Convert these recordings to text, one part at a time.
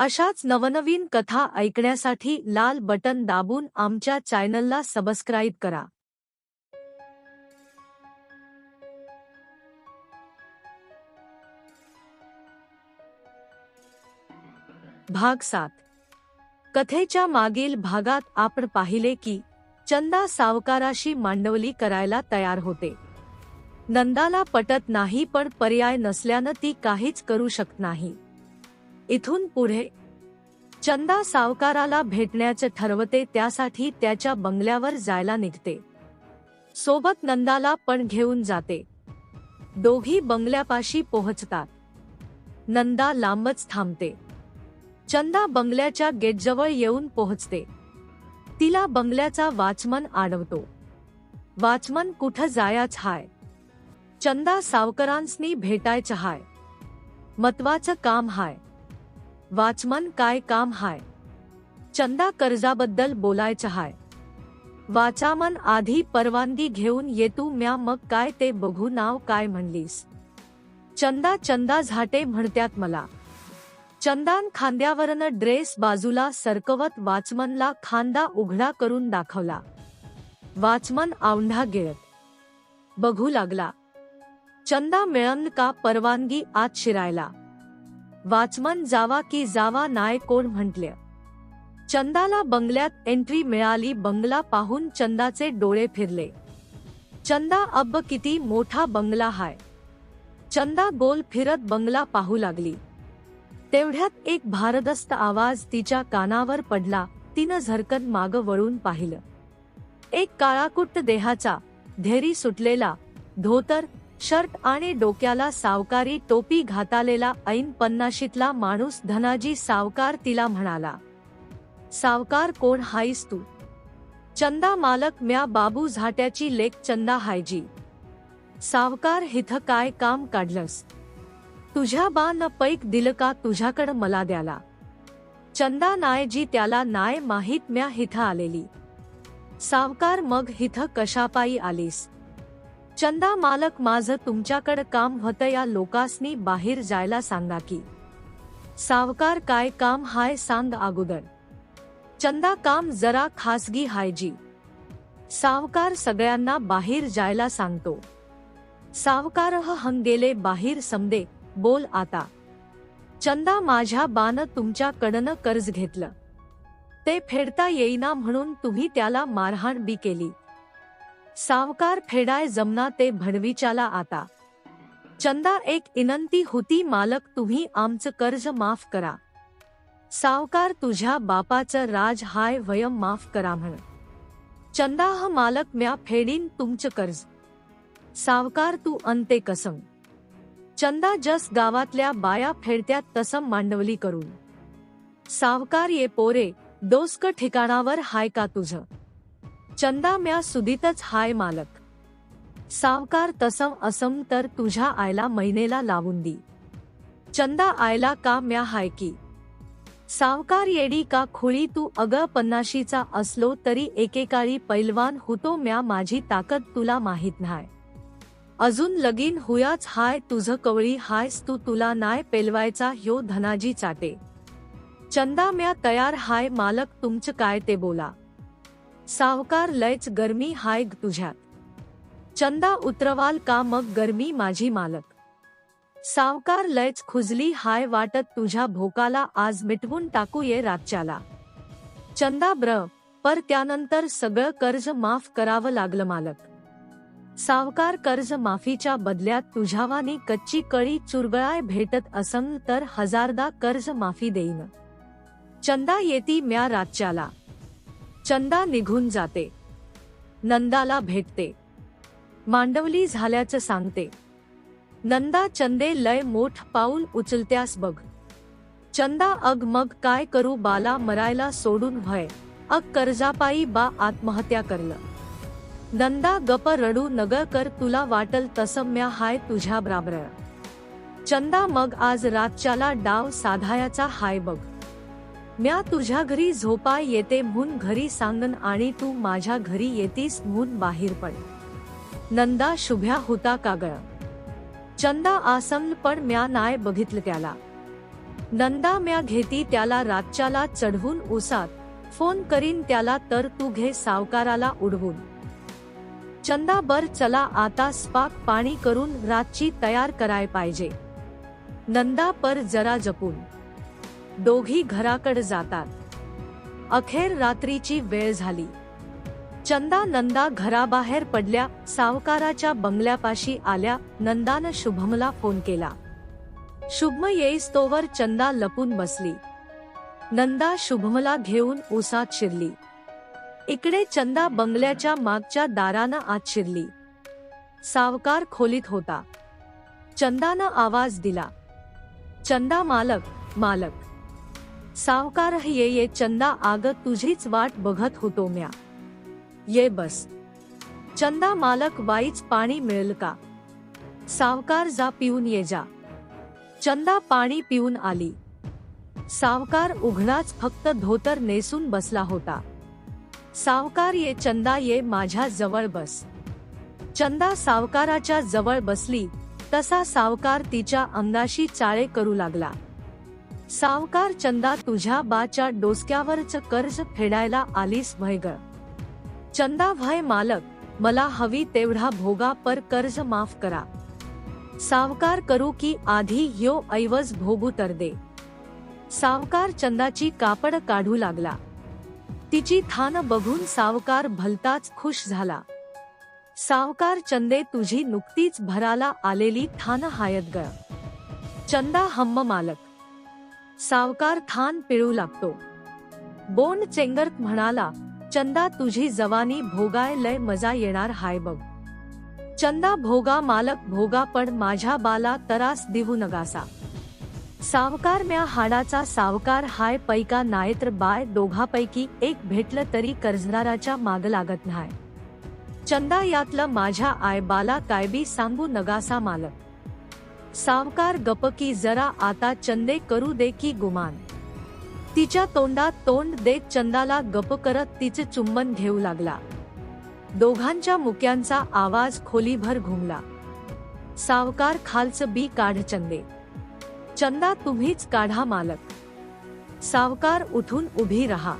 अशाच नवनवीन कथा ऐकण्यासाठी लाल बटन दाबून आमच्या चॅनलला सबस्क्राईब करा. भाग सात. कथेच्या मागील भागात आपण पाहिले की चंदा सावकाराशी मांडवली करायला तयार होते. नंदाला पटत नाही पण पर्याय नसल्यानं ती काहीच करू शकत नाही. इथून पुढे. चंदा सावकाराला भेटण्याचं ठरवते त्यासाठी त्याच्या बंगल्यावर जायला निघते. सोबत नंदाला पण घेऊन जाते. दोघी बंगल्यापाशी पोहोचतात. नंदा लांबच थांबते. चंदा बंगल्याच्या गेटजवळ येऊन पोहोचते. तिला बंगल्याचा वाचमन आडवतो वाचमन कुठं जायाच हाय? चंदा सावकरांसनी भेटायचं हाय. महत्वाचं काम हाय. वाचमन काय काम हाय? चंदा कर्जाबद्दल बोलायचं हाय. वाचामन आधी परवानगी घेऊन येतू म्या मग काय ते बघू नाव काय म्हणलीस. चंदा चंदा झाटे म्हणत्यात मला. चंदान खांद्यावरनं ड्रेस बाजूला सरकवत वाचमनला खांदा उघडा करून दाखवला. वाचमन औंढा गिळत बघू लागला. चंदा मिळन का परवानगी आत शिरायला. वाचमन जावा की जावा नाय कोण म्हटले? चंदाला बंगल्यात एंट्री मिळाली बंगला पाहून चंदाचे डोळे फिरले. चंदा अब किती मोठा बंगला हाय. चंदा गोल फिरत बंगला पाहू लागली. तेवढ्यात एक भारदस्त आवाज तिच्या कानावर पडला तिनं झरकन माग वळून पाहिलं. एक काळाकुट्ट देहाचा धेरी सुटलेला धोतर शर्ट आणि डोक्याला सावकारी टोपी घातालेला ऐन पन्नाशीतला माणूस धनाजी सावकार तिला म्हणाला सावकार कोण हायस तू? चंदा मालक म्या बाबू झाट्याची लेख चंदा हायजी. सावकार हिथ काय काम काढलंस? तुझ्या बा न पैक दिलं का तुझ्याकडं मला द्याला? चंदा नायजी त्याला नाय माहीत म्या हिथ आलेली. सावकार मग हिथ कशापायी आलीस? चंदा मालक माझं तुमच्याकडं काम होतं या लोकासनी बाहेर जायला सांगा की. सावकार काय काम हाय सांग अगोदर. चंदा काम जरा खासगी हाय जी. सावकार सगळ्यांना बाहेर जायला सांगतो. सावकार हंगेले बाहेर समदे बोल आता. चंदा माझ्या बान तुमच्याकडनं कर्ज घेतलं. ते फेडता येईना म्हणून तुम्ही त्याला मारहाण बी केली. सावकार फेडाय जमना ते भडवीच्याला आता. चंदा एक इनंती होती मालक तुम्ही आमचं कर्ज माफ करा. सावकार तुझ्या बापाचं राज हाय वयम माफ करा म्हण. चंदा ह मालक म्या फेडीन तुमचं कर्ज. सावकार तू अंते कसम. चंदा जस गावातल्या बाया फेडत्यात तसं मांडवली करून. सावकार ये पोरे दोस्क ठिकाणावर हाय का तुझं? चंदा म्या सुदीतच हाय मालक. सावकार तसम असम तर तुझ्या आयला महिनेला लावून दी. चंदा आयला का म्या हाय की? सावकार येडी का खुळी तू अग पन्नाशीचा असलो तरी एकेकाळी पैलवान होतो म्या माझी ताकद तुला माहीत नाही अजून लगीन हुयाच हाय तुझ कवळी हायस तू तुला नाय पेलवायचा ह्यो धनाजी चाटे. चंदा म्या तयार हाय मालक तुमचं काय ते बोला. सावकार लयच गरमी हाय ग तुझ्यात चंदा उतरवाल का मग गरमी माझी मालक? सावकार लयच खुजली हाय वाटत तुझ्या भोकाला आज मिटवून टाकू ये रातच्याला. चंदा ब्र पर त्यानंतर सगळं कर्ज माफ करावं लागलं मालक. सावकार कर्ज माफीच्या बदल्यात तुझ्यावानी कच्ची कळी चुरगळाय भेटत असंग तर हजारदा कर्ज माफी देईन. चंदा येती म्या रातच्याला. चंदा निघून जाते. नंदाला भेटते. मांडवली झाल्याचं सांगते. नंदा चंदे लय मोठ पाऊल उचलत्यास बघ. चंदा अग मग काय करू बाला मरायला सोडून भय. अग कर्जापायी बा आत्महत्या करलं. नंदा गप रडू नग कर तुला वाटल तसम्या हाय तुझ्या बराबर चंदा मग आज रातच्याला डाव साधायाचा हाय बघ. म्या तुझ्या घरी झोपाय येते म्हणून घरी सांगन आणि तू माझ्या घरी येतीस म्हणून बाहेर पड. नंदा शुभ्या होता कागळ. चंदा आसमल पण म्या नाय बघितलं त्याला. नंदा म्या घेती त्याला रातच्याला चढवून उसात. फोन करीन त्याला तर तू घे सावकाराला उडवून. चंदा बर चला आता स्पाक पाणी करून रातची तयार कराय पाहिजे. नंदा पर जरा जपून. दोघी घराकडे जातात. अखेर रात्रीची वेळ झाली. चंदा नंदा घराबाहेर पडल्या सावकाराच्या बंगल्यापाशी आल्या नंदानं शुभमला फोन केला. शुभम येईस्तोवर चंदा लपून बसली. नंदा शुभमला घेऊन उसात शिरली. इकडे चंदा बंगल्याच्या मागच्या दारानं आत शिरली. सावकार खोलीत होता. चंदानं आवाज दिला. चंदा मालक मालक सावकार ये ये चंदा आग तुझीच वाट बघत होतो म्या. ये बस. चंदा मालक वाईच पाणी मिळेल का? सावकार जा पिऊन ये जा. चंदा पाणी पिऊन आली. सावकार उघडाच फक्त धोतर नेसून बसला होता. सावकार ये चंदा ये माझ्या जवळ बस. चंदा सावकाराच्या जवळ बसली तसा सावकार तिच्या अंगाशी चाळे करू लागला. सावकार चंदा तुझ्या बाच्या डोसक्यावरच कर्ज फेडायला आलीस भय ग चंदा भय मालक मला हवी तेवढा भोगा पर कर्ज माफ करा. सावकार करू की आधी ह्यो ऐवज भोगू तर दे. सावकार चंदाची कापड काढू लागला. तिची थान बघून सावकार भलताच खुश झाला. सावकार चंदे तुझी नुकतीच भराला आलेली थान हायत ग. चंदा हम्म मालक सावकार थान पिळू लागतो. बोंड चेंगरत म्हणाला चंदा तुझी जवानी भोगाय लय मजा येणार हाय बघ. चंदा भोगा मालक भोगा पण माझ्या बाला तरास देऊ नगासा. सावकार म्या हाडाचा सावकार हाय पैका नायत्र बाय दोघापैकी एक भेटलं तरी कर्जदाराच्या माग लागत नाही चंदा यातलं माझ्या आय बाला काय बी सांगू नगासा मालक. सावकार गप की जरा आता चंदे करू दे की गुमान. तिच्या तोंडात तोंड देत चंदाला गप करत तिचे चुंबन घेऊ लागला. दोघांच्या मुक्यांचा आवाज खोलीभर घुमला. सावकार खालचं बी काढ चंदे. चंदा तुम्हीच काढा मालक. सावकार उठून उभी रहा.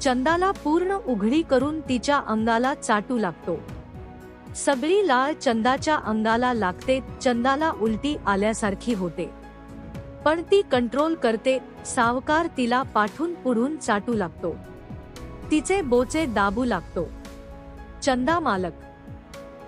चंदाला पूर्ण उघडी करून तिच्या अंगाला चाटू लागतो. सगळी लाळ चंदाच्या अंगाला लागते चंदाला उलटी आल्यासारखी होते. पण ती कंट्रोल करते सावकार तिला पाठून पुढून चाटू लागतो. तिचे बोचे दाबू लागतो. चंदा मालक.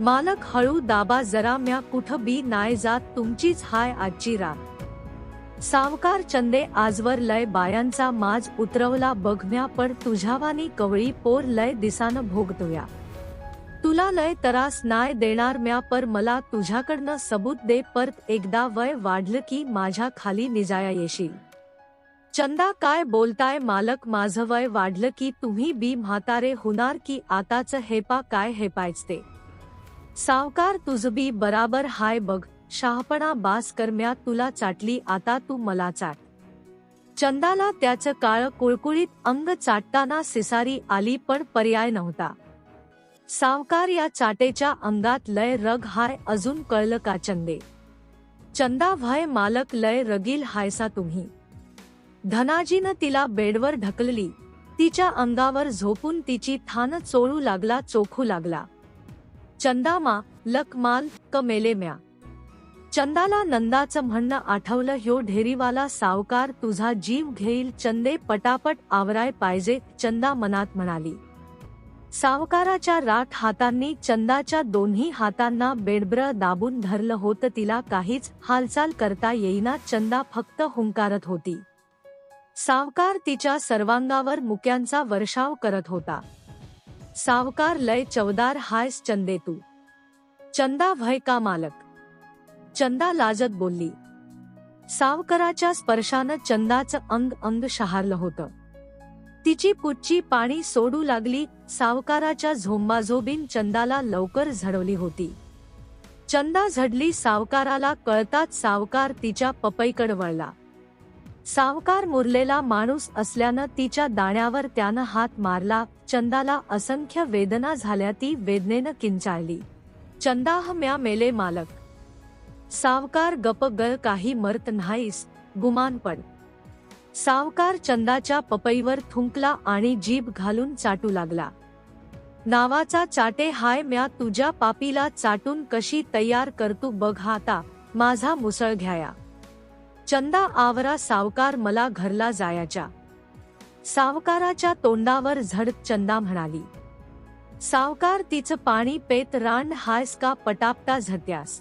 मालक हळू दाबा जरा म्या कुठं बी नाय जात तुमचीच हाय आजची रात. सावकार चंदे आजवर लय बायांचा माज उतरवला बघम्या पण तुझ्यावानी कवळी पोर लय दिसानं भोगतोया. तुला लय तरास नाय देणार म्या पर मला तुझ्याकडनं सबूत दे परत एकदा वय वाढलं की माझ्या खाली निजाया येशील. चंदा काय बोलताय मालक माझं वय वाढलं की तुम्ही बी म्हातारे होणार की आताच हेपा काय हेपायच ते सावकार तुझ बी बराबर हाय बघ शहापणा बास करम्या तुला चाटली आता तू मला चाट. चंदाला त्याचं काळ कुळकुळीत अंग चाटताना सिसारी आली पण पर्याय नव्हता. सावकार या चाटेच्या अंगात लय रग हाय अजून कळलं का चंदे? चंदा भय मालक लय रगील हायसा तुम्ही? धनाजीनं तिला बेडवर ढकलली तिच्या अंगावर झोपून तिची थान चोळू लागला चोखू लागला. चंदामा लकमाल क मेले म्या. चंदाला नंदाचं म्हणणं आठवलं ह्यो ढेरीवाला सावकार तुझा जीव घेईल चंदे पटापट आवराय पाहिजे चंदा मनात म्हणाली. सावकाराच्या राठ हातांनी चंदाच्या दोन्ही हातांना बेडब्र दाबून धरलं होतं. तिला काहीच हालचाल करता येईना. चंदा फक्त हुंकारत होती. सावकार तिच्या सर्वांगावर मुक्यांचा वर्षाव करत होता. सावकार लय चवदार हायस चंदे तू. चंदा भय का मालक? चंदा लाजत बोलली. सावकाराच्या स्पर्शानं चंदाचं अंग अंग शहारलं होतं. तिची पुच्ची पाणी सोडू लागली सावकाराच्या झोंबाझोबीन चंदाला लवकर झडवली होती. चंदा झडली सावकाराला कळताच सावकार तिच्या पपईकड वळला. सावकार मुरलेला माणूस असल्यानं तिच्या दाण्यावर त्यानं हात मारला चंदाला असंख्य वेदना झाल्या ती वेदनेनं किंचाळली. चंदाह म्या मेले मालक. सावकार गप गळ काही मरत नाहीस गुमान पण सावकार चंदाच्या पपईवर थुंकला आणि जीभ घालून चाटू लागला. नावाचा चाटे हाय म्या तुझ्या पापीला चाटून कशी तयार करतो बघ आता माझा मुसळ घ्याया. चंदा आवरा सावकार मला घरला जायाच्या. सावकाराच्या तोंडावर झडत चंदा म्हणाली. सावकार तिचं पाणी पेत रान हायस का पटापटा झत्यास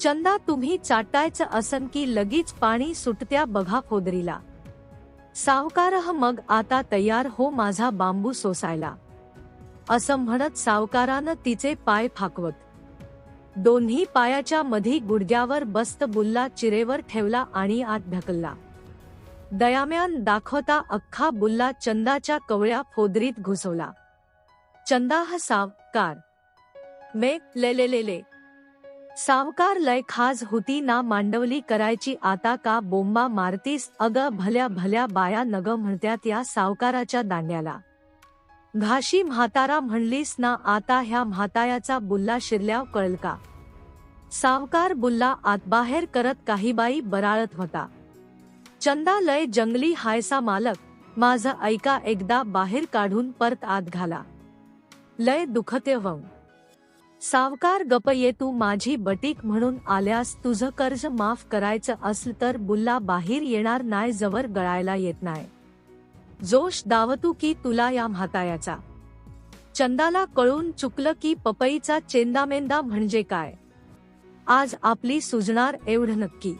चंदा तुम्ही चाटायचं असन की लगीच पाणी सुटत्या बघा फोदरीला सावकारह मग आता तयार हो माझा बांबू सोसायला. असं म्हणत सावकारानं तिचे पाय फाकवत. दोन्ही पायाच्या मधी गुडघ्यावर बस्त बुल्ला चिरेवर ठेवला आणि आत ढकलला. दयाम्यान दाखवता अख्खा बुल्ला चंदाच्या कवळ्या फोदरीत घुसवला. चंदा हा सावकार. मे ले ले ले ले सावकार लय खाज होती ना मांडवली करायची आता का बोंबा मारतीस? अग भल्या भल्या बाया नग म्हणत्यात या सावकाराच्या दांड्याला. घाशी म्हातारा म्हणलीस ना आता ह्या म्हातायाचा बुल्ला शिरल्याव कळल का? सावकार बुल्ला आतबाहेर करत काही बाई बराळत होता. चंदा लय जंगली हायसा मालक माझं ऐका एकदा बाहेर काढून परत आत घाला. लय दुखते वं सावकार गप ये तू माझी बटीक म्हणून आल्यास तुझं कर्ज माफ करायचं असल तर बुल्ला बाहेर येणार नाय जवर गळायला येत नाय. जोश दावतू की तुला या म्हातायाचा चंदाला कळून चुकलं की पपईचा चेंदामेंदा म्हणजे काय? आज आपली सुजणार एवढं नक्की.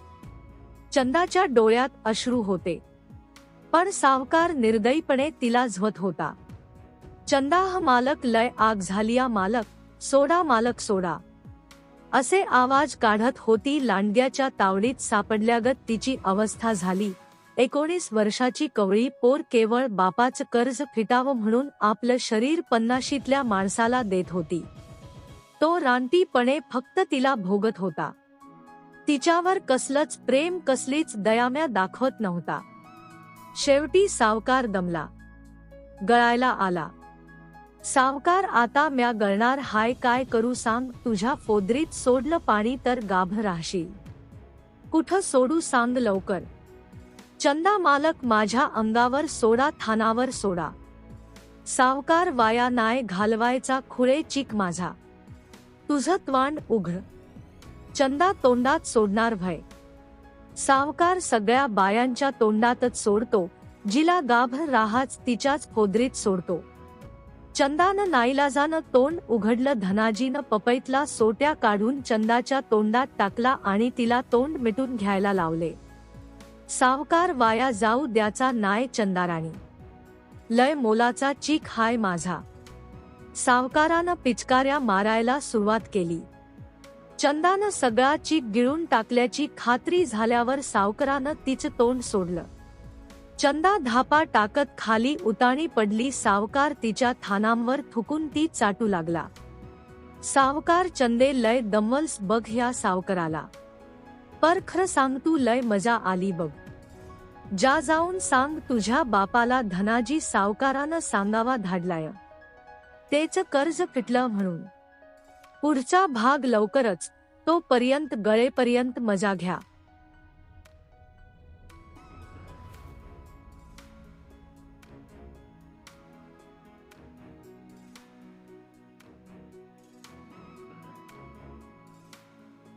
चंदाच्या डोळ्यात अश्रू होते. पण सावकार निर्दयीपणे तिला झवत होता. चंदा हा मालक लय आग झालिया मालक. सोडा मालक सोडा. असे आवाज काढत होती लांडग्याच्या तावडीत सापडल्यागत तिची अवस्था झाली. एकोणीस वर्षाची कवळी पोर केवळ बापाचं कर्ज फिटावं म्हणून आपलं शरीर पन्नाशीतल्या माणसाला देत होती. तो रानटीपणे फक्त तिला भोगत होता. तिच्यावर कसलंच प्रेम कसलीच दयाम्या दाखवत नव्हता. शेवटी सावकार दमला. गळायला आला. सावकार आता म्या गळणार हाय काय करू सांग तुझ्या फोदरीत सोडलं पाणी तर गाभ राहशील. कुठं सोडू सांग लवकर. चंदा मालक माझ्या अंगावर सोडा थानावर सोडा. सावकार वाया नाय घालवायचा खुळे चिक माझा. तुझं त्वांड उघड चंदा तोंडात सोडणार भय. सावकार सगळ्या बायांच्या तोंडातच सोडतो. जिला गाभ राहाच तिच्याच फोदरीत सोडतो. चंदानं नाईलाजानं तोंड उघडलं धनाजीनं पपईतला सोट्या काढून चंदाच्या तोंडात टाकला आणि तिला तोंड मिटून घ्यायला लावले. सावकार वाया जाऊ द्याचा नाय चंदाराणी. लय मोलाचा चीक हाय माझा. सावकारानं पिचकाऱ्या मारायला सुरुवात केली. चंदानं सगळा चीक गिळून टाकल्याची खात्री झाल्यावर सावकारानं तिचं तोंड सोडलं. चंदा धापा टाकत खाली उताणी पडली सावकार तिच्या थानांवर थुकून ती चाटू लागला. सावकार चंदे लय दमवल्स बघ ह्या सावकाराला. पर खरं सांग तू लय मजा आली बघ. जा जाऊन सांग तुझ्या बापाला धनाजी सावकारानं सांगावा धाडलाय. तेच कर्ज फिटलं म्हणून. पुढचा भाग लवकरच तोपर्यंत गळेपर्यंत मजा घ्या.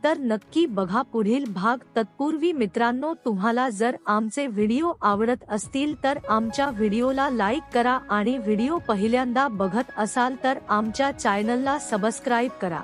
तर नक्की बघा पुढील भाग. तत्पूर्वी मित्रांनो तुम्हाला जर आमचे व्हिडिओ आवडत असतील तर आमच्या व्हिडिओला लाईक करा आणि व्हिडिओ पहिल्यांदा बघत असाल तर आमच्या चॅनलला सबस्क्राईब करा.